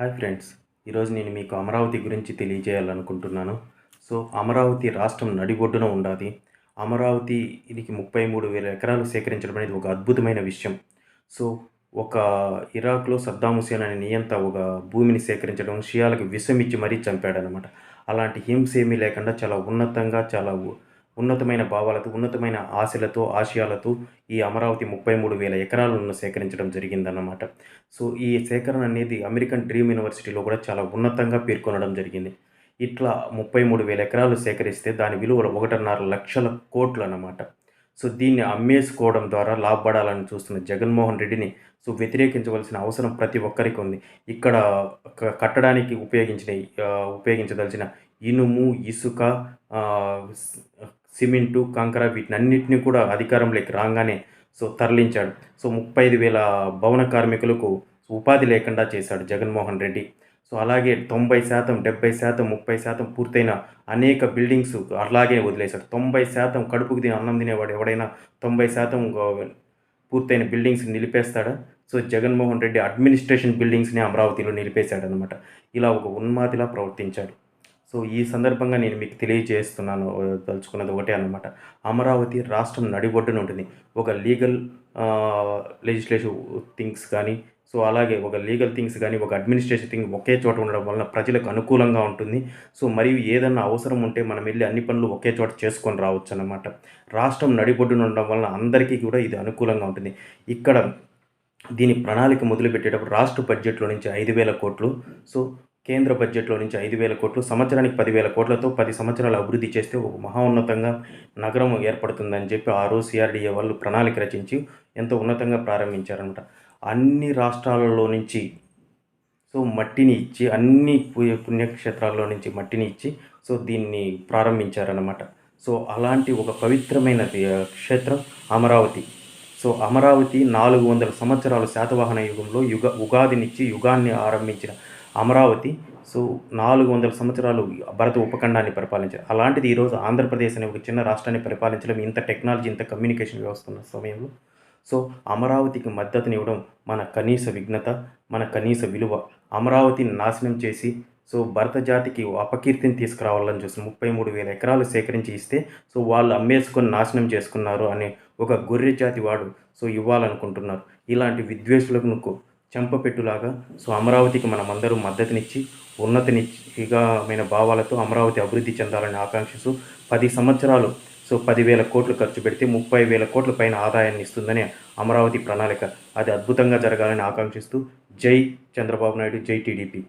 Hi friends ఈరోజు నేను మీకు అమరావతి గురించి తెలియజేయాలనుకుంటున్నాను. సో అమరావతి రాష్ట్రం నడిబొడ్డున ఉండాలి అమరావతి ఇది ముప్పై మూడు వేల ఎకరాలు సేకరించడం అనేది ఒక అద్భుతమైన విషయం. సో ఒక ఇరాక్లో సద్దాం హుసేన్ అనే నియంత ఒక భూమిని సేకరించడం షియాలకు విషం ఇచ్చి మరీ చంపాడనమాట. అలాంటి హింస ఏమీ లేకుండా చాలా ఉన్నతంగా చాలా ఉన్నతమైన భావాలతో ఉన్నతమైన ఆశలతో ఆశయాలతో ఈ అమరావతి ముప్పై మూడు వేల ఎకరాలను సేకరించడం జరిగిందన్నమాట. సో ఈ సేకరణ అనేది అమెరికన్ డ్రీమ్ యూనివర్సిటీలో కూడా చాలా ఉన్నతంగా పేర్కొనడం జరిగింది. ఇట్లా ముప్పై మూడు వేల ఎకరాలు సేకరిస్తే దాని విలువ ఒకటిన్నర లక్షల కోట్లు అన్నమాట. సో దీన్ని అమ్మేసుకోవడం ద్వారా లాభపడాలని చూస్తున్న జగన్మోహన్ రెడ్డిని సో వ్యతిరేకించవలసిన అవసరం ప్రతి ఒక్కరికి ఉంది. ఇక్కడ కట్టడానికి ఉపయోగించిన ఉపయోగించదలసిన ఇనుము ఇసుక సిమెంటు కంకర అన్నింటినీ కూడా అధికారంలోకి రాగానే సో తరలించాడు. సో ముప్పై ఐదు వేల భవన కార్మికులకు ఉపాధి లేకుండా చేశాడు జగన్మోహన్ రెడ్డి. సో అలాగే తొంభై శాతం డెబ్బై శాతం ముప్పై శాతం పూర్తయిన అనేక బిల్డింగ్స్ అలాగే వదిలేశాడు. తొంభై శాతం కడుపుకు తిని అన్నం తినేవాడు ఎవడైనా తొంభై శాతం పూర్తయిన బిల్డింగ్స్ నిలిపేస్తాడా? సో జగన్మోహన్ రెడ్డి అడ్మినిస్ట్రేషన్ బిల్డింగ్స్ని అమరావతిలో నిలిపేశాడనమాట ఇలా ఒక ఉన్మాదిలా ప్రవర్తించాడు. సో ఈ సందర్భంగా నేను మీకు తెలియజేస్తున్నాను తలుచుకున్నది ఒకటే అనమాట అమరావతి రాష్ట్రం నడిబొడ్డున ఉంటుంది. ఒక లీగల్ లెజిస్లేషన్ థింగ్స్ కానీ సో అలాగే ఒక లీగల్ థింగ్స్ కానీ ఒక అడ్మినిస్ట్రేషన్ థింగ్ ఒకే చోట ఉండడం వలన ప్రజలకు అనుకూలంగా ఉంటుంది. సో మరియు ఏదన్నా అవసరం ఉంటే మనం వెళ్ళి అన్ని పనులు ఒకే చోట చేసుకొని రావచ్చు అన్నమాట. రాష్ట్రం నడిబొడ్డున ఉండడం వలన అందరికీ కూడా ఇది అనుకూలంగా ఉంటుంది. ఇక్కడ దీని ప్రణాళిక మొదలుపెట్టేటప్పుడు రాష్ట్ర బడ్జెట్లో నుంచి ఐదు వేల కోట్లు. సో కేంద్ర బడ్జెట్లో నుంచి ఐదు వేల కోట్లు సంవత్సరానికి పదివేల కోట్లతో పది సంవత్సరాలు అభివృద్ధి చేస్తే ఒక మహోన్నతంగా నగరం ఏర్పడుతుందని చెప్పి ఆ రోజు సిఆర్డీఏ వాళ్ళు ప్రణాళిక రచించి ఎంతో ఉన్నతంగా ప్రారంభించారనమాట అన్ని రాష్ట్రాలలో నుంచి సో మట్టిని ఇచ్చి అన్ని పు- పుణ్యక్షేత్రాల్లో నుంచి మట్టిని ఇచ్చి సో దీన్ని ప్రారంభించారనమాట సో అలాంటి ఒక పవిత్రమైన క్షేత్రం అమరావతి. సో అమరావతి నాలుగు వందల సంవత్సరాలు శాతవాహన యుగంలో యుగ ఉగాదినిచ్చి యుగాన్ని ఆరంభించిన అమరావతి. సో నాలుగు వందల సంవత్సరాలు భారత ఉపఖండాన్ని పరిపాలించారు. అలాంటిది ఈరోజు ఆంధ్రప్రదేశ్ అనే ఒక చిన్న రాష్ట్రాన్ని పరిపాలించడం ఇంత టెక్నాలజీ ఇంత కమ్యూనికేషన్ వ్యవస్థ ఉన్న సమయంలో. సో అమరావతికి మద్దతునివ్వడం మన కనీస విఘ్నత మన కనీస విలువ. అమరావతిని నాశనం చేసి సో భరత జాతికి అపకీర్తిని తీసుకురావాలని చూసి ముప్పై మూడు వేల ఎకరాలు సేకరించి ఇస్తే సో వాళ్ళు అమ్మేసుకొని నాశనం చేసుకున్నారు అనే ఒక గొర్రె జాతి వాడు సో ఇవ్వాలనుకుంటున్నారు. ఇలాంటి విద్వేషులకు చెంపపెట్టులాగా. సో అమరావతికి మనమందరూ మద్దతునిచ్చి ఉన్నతనిచ్చిగామైన భావాలతో అమరావతి అభివృద్ధి చెందాలని ఆకాంక్షిస్తూ పది సంవత్సరాలు సో పదివేల కోట్లు ఖర్చు పెడితే ముప్పై వేల కోట్ల పైన ఆదాయాన్ని ఇస్తుందని అమరావతి ప్రణాళిక అది అద్భుతంగా జరగాలని ఆకాంక్షిస్తూ జై చంద్రబాబు నాయుడు జై టీడీపీ.